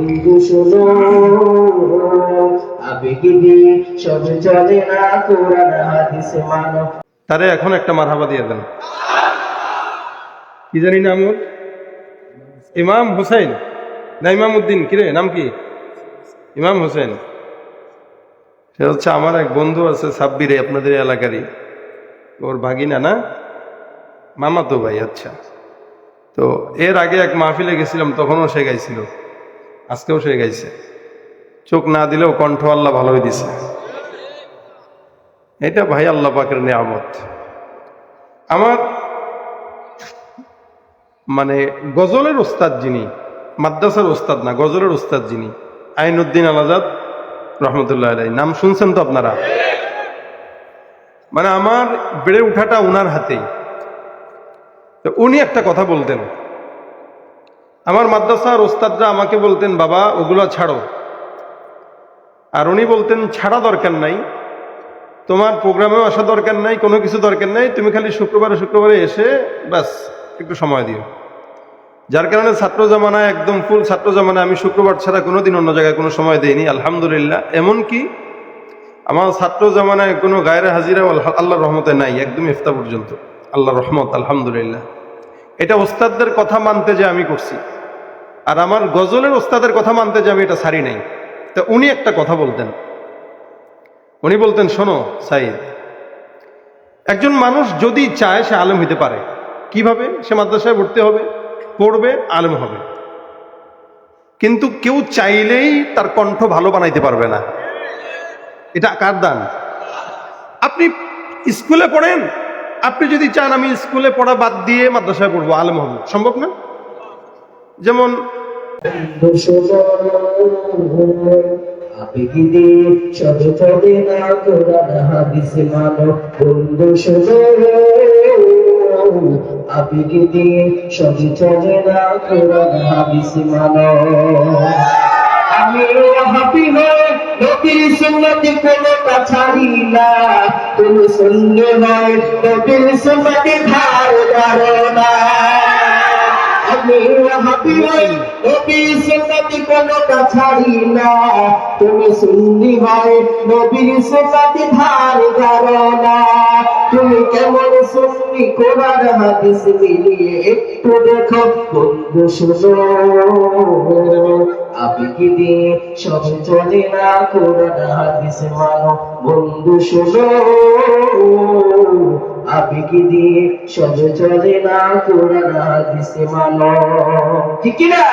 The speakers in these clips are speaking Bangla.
বন্ধু শোনো। আবেগে দিয়ে সব চলে না, কোরআন, হাদিসে মানো। তারে এখন একটা মারহাবা দিয়ে দেন। কি জানি নাম ওর? ইমাম হুসেন না ইমাম উদ্দিন কিরে, নাম কি? ইমাম হোসেন সে হচ্ছে আমার এক বন্ধু আছে, সাব্বিরে, আপনাদের এলাকারই। ওর ভাগিনা না? মামা তো ভাই আচ্ছা। তো এর আগে এক মাহফিলে গেছিলাম, তখনও সে গাইছিল। আজকেও সে গাইছে। চোখ না দিলেও কণ্ঠ আল্লাহ ভালোই দিছে। এটা ভাই আল্লাহ পাকের নিয়ামত। আমার মানে গজলের ওস্তাদ যিনি, মাদ্রাসার ওস্তাদ না, গজলের ওস্তাদ যিনি, আইনুদ্দিন আলাজাদ রহমতুল্লাহ আলাই নাম শুনছেন তো আপনারা? মানে আমার বেড়ে ওঠাটা ওনার হাতেই। তো উনি একটা কথা বলতেন। আমার মাদ্রাসার ওস্তাদরা আমাকে বলতেন, বাবা, ওগুলো ছাড়ো। আর উনি বলতেন, ছাড়া দরকার নাই। তোমার প্রোগ্রামেও আসা দরকার নাই, কোনো কিছু দরকার নাই। তুমি খালি শুক্রবারে শুক্রবারে এসে ব্যাস, একটু সময় দিও। যার কারণে ছাত্র জামানায় একদম ফুল ছাত্র জামানায় আমি শুক্রবার ছাড়া কোনোদিন অন্য জায়গায় কোনো সময় দেইনি, আলহামদুলিল্লাহ। এমনকি আমার ছাত্র জামানায় কোনো গায়ের হাজিরা আল্লাহর রহমতে নাই, একদম ইফতা পর্যন্ত। আল্লাহ রহমত, আলহামদুলিল্লাহ। এটা ওস্তাদদের কথা মানতে যে আমি করছি। আর আমার গজলের ওস্তাদের কথা মানতে যে আমি এটা সারি নাই। তা উনি একটা কথা বলতেন। উনি বলতেন, শোনো সাইদ একজন মানুষ যদি চায় সে আলেম হইতে পারে। কীভাবে? সে মাদ্রাসায় ভর্তি হবে, পড়বে, আলেম হবে। কিন্তু কেউ চাইলেই তার কণ্ঠ ভালো বানাইতে পারবে না। এটা কার দান? আপনি স্কুলে পড়েন আপনি যদি চান আমি স্কুলে পড়া বাদ দিয়ে মাদ্রাসায় পড়ব, আলেম হব। সম্ভব না? যেমন মানো মানো আমি হাপি হয়ে নবীর সুন্নতি কোনো কাছারি না। তুমি শুনলে নয় নবীর সুন্নতি ধার ধারো না। আমি হাপি হই নবী সুন্নতি কোনো তুমি সুন্নি হয় নবীর সুন্নতি ধার ধারো না। তুমি কেমন সুন্নি কোরআন হাদিস মিলিয়ে একটু দেখো। বন্ধু, শুনো। আবেগে দিয়ে সব চলে না কোরআন হাদিস মানো? বন্ধু, শোনো। আবেগে দিয়ে সব চলে না মানো? ঠিক না?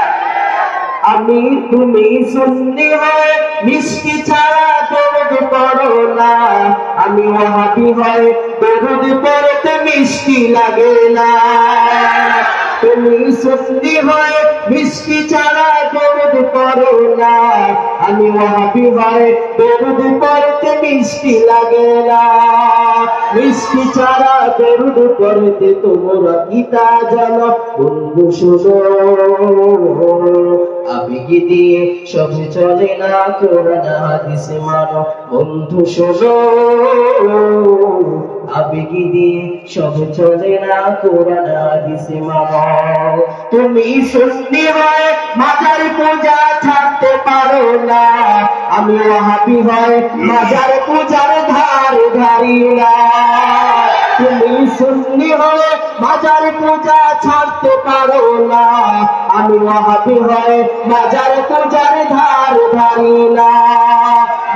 আমি তুমি শুনতে হয়, মিষ্টি ছাড়া করো না। আমি ওহাবি হয় দরদ পড়তে মিষ্টি লাগে না। তুমি শুনতে হয় মিষ্টি ছাড়া দরদ করো না। আমি ওহাবি হয় দরদ পড়তে মিষ্টি লাগে না। মিষ্টি ছাড়া দরদ পড়তে তোমরা গীতা জানো? বন্ধু শোনো আবেগে দিয়ে সব চলে না, কোরআন হাদিস মানো। বন্ধু, শোনো। আবেগে দিয়ে সব চলে না, কোরআন হাদিস মানো। তুমি শুনতে হয় মাজার পূজা ছাড়তে পারো না। আমি ওহাবি হয় মাজার পূজার ধার ধারি না। তুমি শুনলি হয় মাজার পূজা ছাড়তে পারো না। আমি ওহাবি হয় মাজার পূজার ধার ধারি না।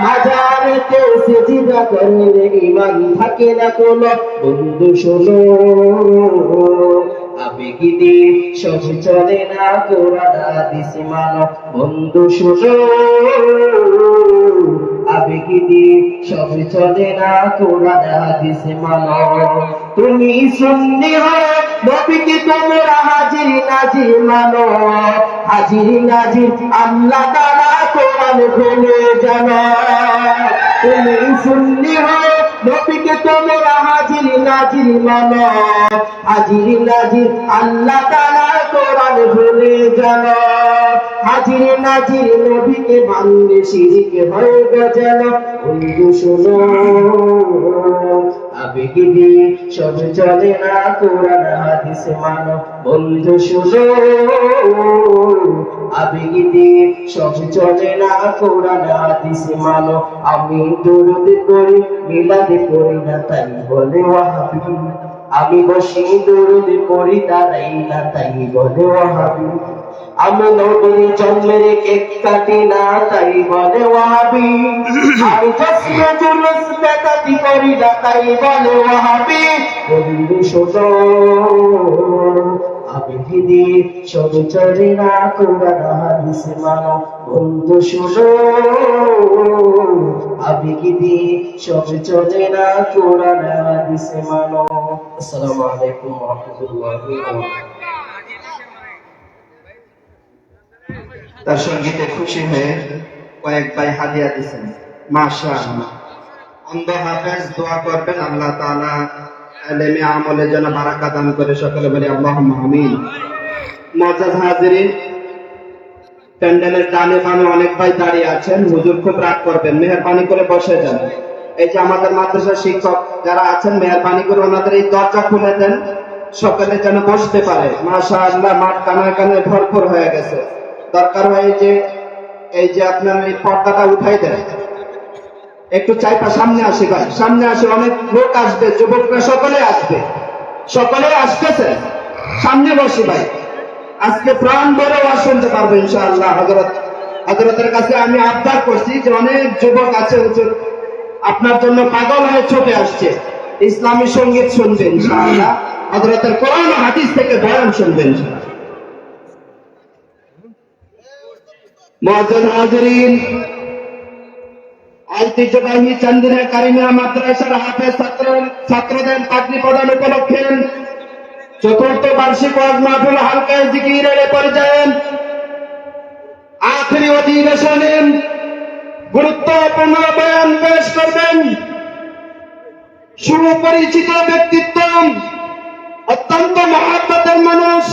মাজারেতে সেজিদা করলে ইমান থাকে না কোনো। বন্ধু শোনো আবেগে দিয়ে সব চলে না? হাদিস মানো বন্ধু শোনো চলে না কোরআন, হাদিসে মানো। তুমি হয় নবীকে তোমরা হাজির, নাজির মানো। হাজির, নাজির, আল্লাহ তারা কোরআন খুলে জানো। তুমি হয় নবীকে তোমরা হাজির, নাজির মানো। হাজির, নাজির, আল্লাহ তারা কোরআন ভুলে জানো। হাজির, নাজির নবীকে মানলে শিরিকে হয়ে যেন বন্ধু শোনো। আবেগে দিয়ে সব চলে না, কোরআন, হাদিস মানো। বন্ধু শোনো আবেগে দিয়ে সব চলে না, কোরআন, হাদিস মানো। আমি দরুদ করি মিলাদে করি না, তাই বলে ওয়াহাবি। আমি বসি দরুদ করি তারাই না, তাই বলে ওয়াহাবি। আমি নবীর জন্মের কেক কাটি না তাই বলে ওয়াহাবি। আমি জসমে জুলুস বেকাতি করি না তাই বলে ওয়াহাবি। বন্ধু শোনো আমি দিদি সব চলে না কোরআন হাদিস মানো। বন্ধু শোনো আমি দিদি সব চলে না কোরআন হাদিস মানো। আসসালামু আলাইকুম ওয়া রাহমাতুল্লাহি ওয়া বারাকাতুহু। তার সঙ্গীতে খুশি হয়ে কয়েক ভাই হাদিয়া দিচ্ছেন অন্ধ হাফেজ, দোয়া করবেন আল্লাহ বারাকা দান করে সকলে বলি আল্লাহ মজাজ হাজিরিন, প্যান্ডেলের ডানে বামে অনেক ভাই দাঁড়িয়ে আছেন, হুজুর খুব রাগ করবেন, মেহরবানি করে বসে যান। এই যে আমাদের মাদ্রাসার শিক্ষক যারা আছেন, মেহরবানি করে ওনাদের এই দরজা খুলে দেন, সকলে যেন বসতে পারে। মাশা আল্লাহ মাঠ কানায় কানায় ভরপুর হয়ে গেছে। দরকার হয় যে, এই যে আপনার এই পর্দাটা উঠাই দেন। একটু চাইপা সামনে আসে ভাই, সামনে আসে অনেক লোক আসবে, যুবকরা সকলে আসবে। সকলে আসতেছে। সামনে বসে ভাই। আজকে প্রাণ ভরে ওয়াজ শুনতে পারব ইনশাআল্লাহ হজরত হজরতের কাছে আমি আবদার করছি যে অনেক যুবক আছে হুজুর, আপনার জন্য পাগল হয়ে ছুটে আসছে। ইসলামী সংগীত শুনবেন ইনশাআল্লাহ। হজরতের কোরআন হাদিস থেকে বয়ান শুনবেন ইনশাআল্লাহ। মহাজন হাজরিন, ঐতিহ্যবাহী চন্দিনা কারিমিয়া মাদ্রাসার হাফেজ ছাত্র ছাত্রদের পাগড়ি প্রদান উপলক্ষে চতুর্থ বার্ষিক ওয়াজ মাহফিল হালকায় জিকিরের পর্যায়ে আখরি অধিবেশনে গুরুত্বপূর্ণ বয়ান পেশ করবেন সুপরিচিত ব্যক্তিত্ব, অত্যন্ত মহাব্বতের মানুষ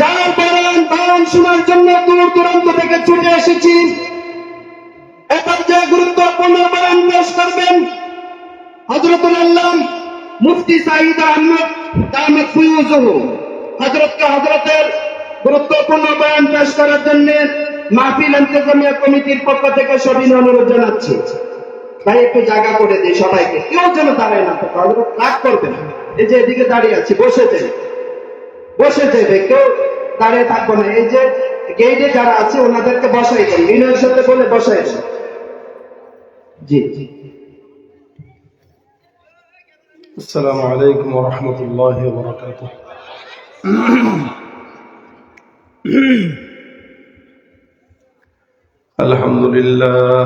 যার বয়ান বয়ান শোনার জন্য দূর দূরান্ত থেকে ছুটে এসেছি, এবার যে গুরুত্বপূর্ণ বয়ান পেশ করবেন হজরতুল আল্লাহ মুফতি সাইদ আহমদ দামত ফুয়ুজহু। হজরতকে হজরতের গুরুত্বপূর্ণ বয়ান পেশ করার জন্য মাহফিল ইন্তজামিয়া কমিটির পক্ষ থেকে সবিন অনুরোধ জানাচ্ছি। ভাই, একটু জায়গা করে দিই সবাইকে। কেউ যেন দাঁড়ায় না হজরত রাগ করবেন এই যে এদিকে দাঁড়িয়ে আছি, বসে যাই। বসে যাবে কেউ দাঁড়িয়ে থাকবো না এই যে গেইটে যারা আছে ওনাদেরকে বসাই দেন বিনয়ের সাথে বলে বসাই দেন জি জি السلام عليكم ورحمة الله وبركاته الحمد لله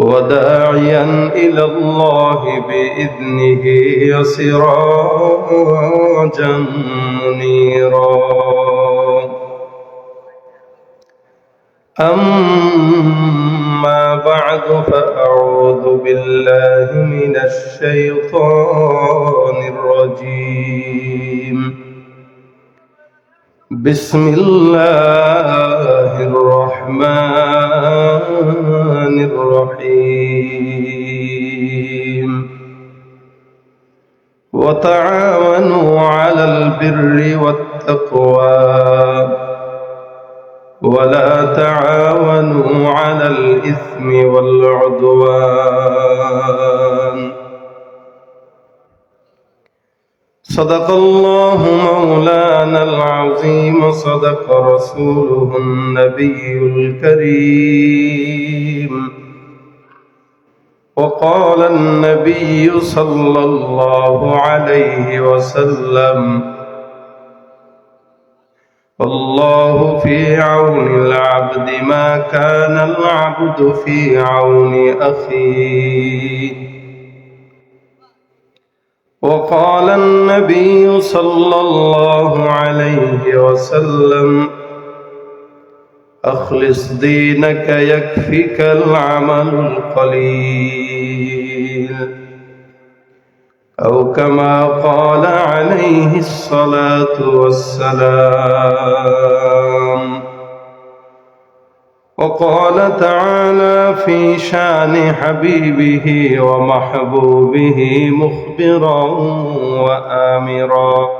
وداعيا إلى الله بإذنه وسراجا منيرا. أما بعد فأعوذ بالله من الشيطان الرجيم. بسم الله الرحمن الرحيم. وتعاونوا على البر والتقوى. ولا تعاونوا على الإثم والعدوان. صدق الله مولانا العظيم صدق رسوله النبي الكريم. وقال النبي صلى الله عليه وسلم والله في عون العبد ما كان العبد في عون أخيه. وقال النبي صلى الله عليه وسلم أخلص دينك يكفك العمل القليل. أو كما قال عليه الصلاة والسلام وقال تعالى في شأن حبيبه ومحبوبه مخبرا وآمرا.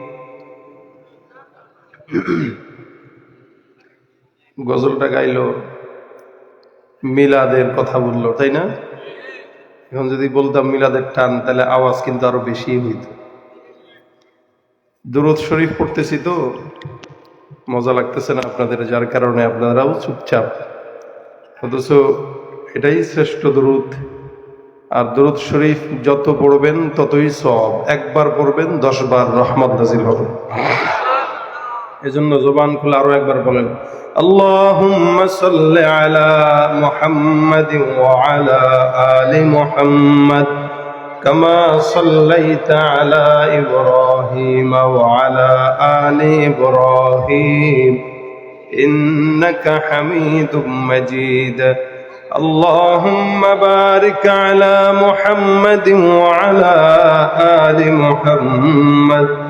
গজলটা গাইল, মিলাদের কথা বলল, তাই না? এখন যদি বলতাম মিলাদের টান, তাহলে আওয়াজ কিন্তু আরও বেশি হইত। দুরুদ শরীফ পড়তেছি তো, মজা লাগতেছে না আপনাদের, যার কারণে আপনারাও চুপচাপ। অথচ এটাই শ্রেষ্ঠ দুরুদ। আর দুরুদ শরীফ যত পড়বেন, ততই সব একবার পড়বেন দশ বার রহমত নাজিল হবে। এজন্য জবান খুলে আরো একবার বলেন اللهم صل على محمد وعلى آل محمد كما صليت على إبراهيم وعلى آل إبراهيم إنك حميد مجيد اللهم بارك على محمد وعلى آل محمد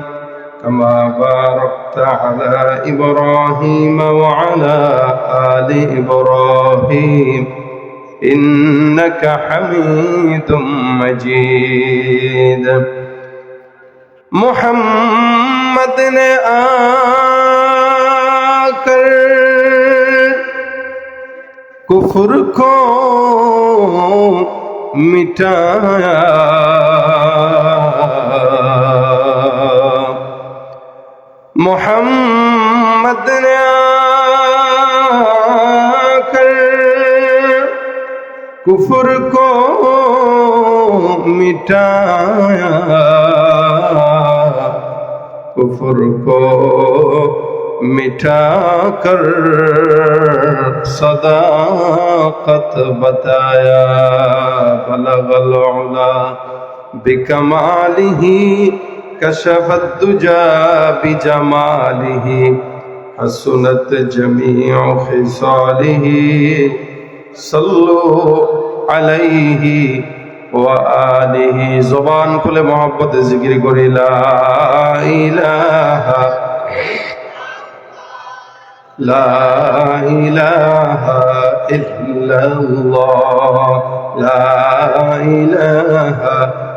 كما باركت على إبراهيم وعلى آل إبراهيم. إنك حميد مجيد. محمد نے آکر کفر کو مٹایا. محمد نے کر کفر کو مٹایا کفر کو مٹا کر صداقت بتایا بلغ العلا بکمالہ كشف الدجى بجماله حسنت جميع خصاله صلوا عليه وآله زبان كل محبت ذكر করি لا إله لا إله إلا الله لا إله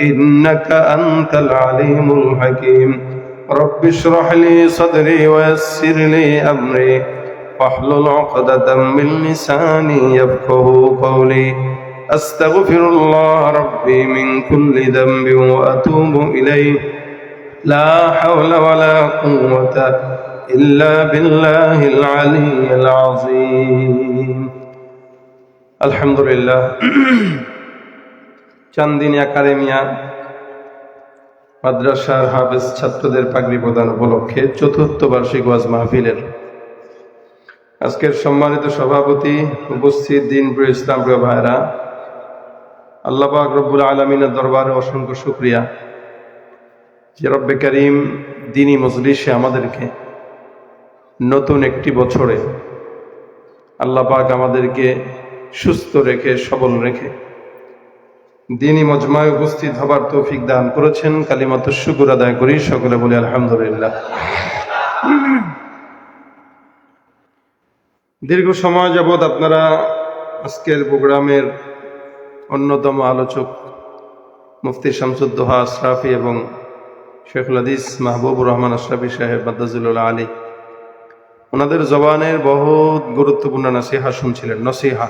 إنك أنت العليم الحكيم رب اشرح لي صدري ويسر لي أمري واحلل عقدة من لساني يفقه قولي أستغفر الله ربي من كل ذنب وأتوب إليه لا حول ولا قوة إلا بالله العلي العظيم الحمد لله চান্দিনী একাডেমিয়া মাদ্রাসার হাফেজ ছাত্রদের পাগড়ি প্রদান উপলক্ষে চতুর্থ বার্ষিক ওয়াজ মাহফিলের আজকের সম্মানিত সভাপতি উপস্থিত দিন প্রিয় ইসলাম প্রিয় ভাইরা আল্লাহ পাক রব্বুল আলমিনের দরবারে অসংখ্য শুক্রিয়া। যে রব্বে করিম দিনী মজলিসে আমাদেরকে নতুন একটি বছরে আল্লাহ পাক আমাদেরকে সুস্থ রেখে, সবল রেখে দিনই মজমায় উপস্থিত হবার তৌফিক দান করেছেন, কালিমাত শুকুর আদায় করি, সকলে বলি আলহামদুলিল্লাহ। দীর্ঘ সময় যাবৎ আপনারা আজকের প্রোগ্রামের অন্যতম আলোচক মুফতি শামসুদ্দোহা আশরাফি এবং শেখুল হাদিস মাহবুবুর রহমান আশরাফি সাহেব মাদ্দাজুল্লাহ আলী, ওনাদের জবানের বহুত গুরুত্বপূর্ণ নসিহা শুনছিলেন, নসিহা।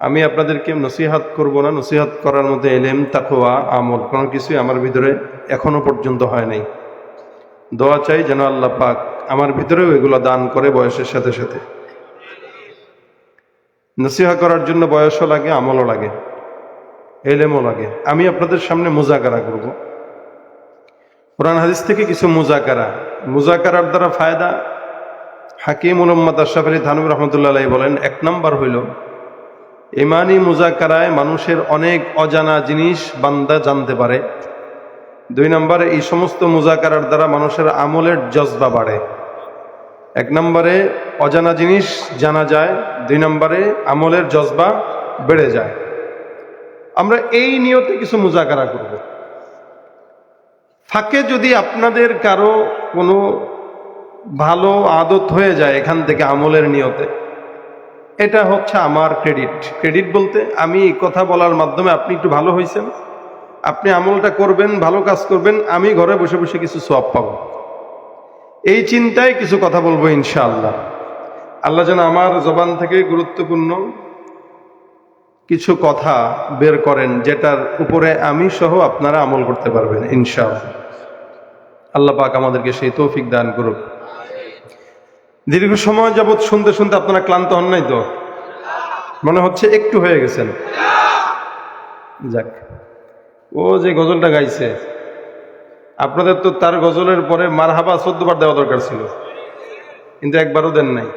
আমি আপনাদেরকে নসিহাত করব না, নসিহাত করার মধ্যে এলেম তাকোয়া আমল, কোনো কিছুই আমার ভিতরে এখনও পর্যন্ত হয় নাই। দোয়া চাই যেন আল্লাহ পাক আমার ভিতরেও এগুলো দান করে বয়সের সাথে সাথে। নসিহা করার জন্য বয়সও লাগে, আমলও লাগে, এলেমও লাগে। আমি আপনাদের সামনে মোজাকারা করব। কোরআন হাদিস থেকে কিছু মোজাকারা। মুজাকারার দ্বারা ফায়দা হাকিম মোহাম্মদ আশরাফ আলী থানবী রহমতুল্লাহ বলেন, এক নম্বর হইল ইমানি মুজাকারায় মানুষের অনেক অজানা জিনিস বান্দা জানতে পারে। দুই নম্বরে, এই সমস্ত মুজাকারার দ্বারা মানুষের আমলের জজবা বাড়ে। এক নম্বরে, অজানা জিনিস জানা যায়। দুই নম্বরে, আমলের জজবা বেড়ে যায়। আমরা এই নিয়তে কিছু মুজাকারা করব। ফাঁকে যদি আপনাদের কারও কোনো ভালো আদত হয়ে যায় এখান থেকে আমলের নিয়তে এটা হচ্ছে আমার ক্রেডিট ক্রেডিট বলতে আমি কথা বলার মাধ্যমে আপনি একটু ভালো হয়েছেন আপনি আমলটা করবেন, ভালো কাজ করবেন, আমি ঘরে বসে বসে কিছু সব পাব। এই চিন্তায় কিছু কথা বলব ইনশাআল্লাহ। আল্লাহ যেন আমার জবান থেকে গুরুত্বপূর্ণ কিছু কথা বের করেন, যেটার উপরে আমি সহ আপনারা আমল করতে পারবেন ইনশাআল্লাহ। আল্লাহ পাক আমাদেরকে সেই তৌফিক দান করুক। দীর্ঘ সময় যাবৎ শুনতে শুনতে আপনারা ক্লান্ত হন নাই তো? মনে হচ্ছে একটু হয়ে গেছেন। যাক, ও যে গজলটা গাইছে, আপনাদের তো তার গজলের পরে মারহাবা চোদ্দবার দেওয়া দরকার ছিল। কিন্তু একবারও দেন নাই।